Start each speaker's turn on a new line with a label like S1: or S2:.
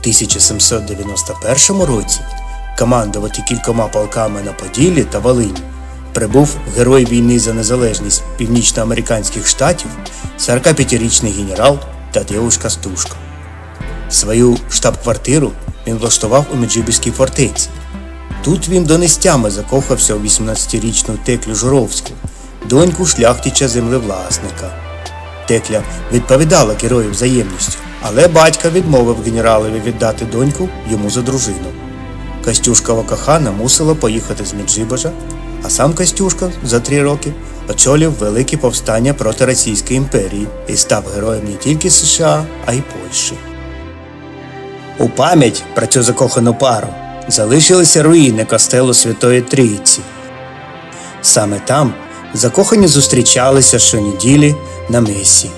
S1: 1791 році командувати кількома полками на Поділлі та Волині прибув герой війни за незалежність північноамериканських штатів 45-річний генерал Тадеуш Кастушко. Свою штаб-квартиру він влаштував у Меджибіській фортеці. Тут він донестями закохався у 18-річну Теклю Журовську, доньку шляхтича землевласника. Текля відповідала герою взаємністю, але батька відмовив генералові віддати доньку йому за дружину. Костюшкова кохана мусила поїхати з Меджибожа, а сам Костюшка за три роки очолив велике повстання проти Російської імперії і став героєм не тільки США, а й Польщі. У пам'ять про цю закохану пару залишилися руїни костелу Святої Трійці. Саме там закохані зустрічалися щонеділі на месі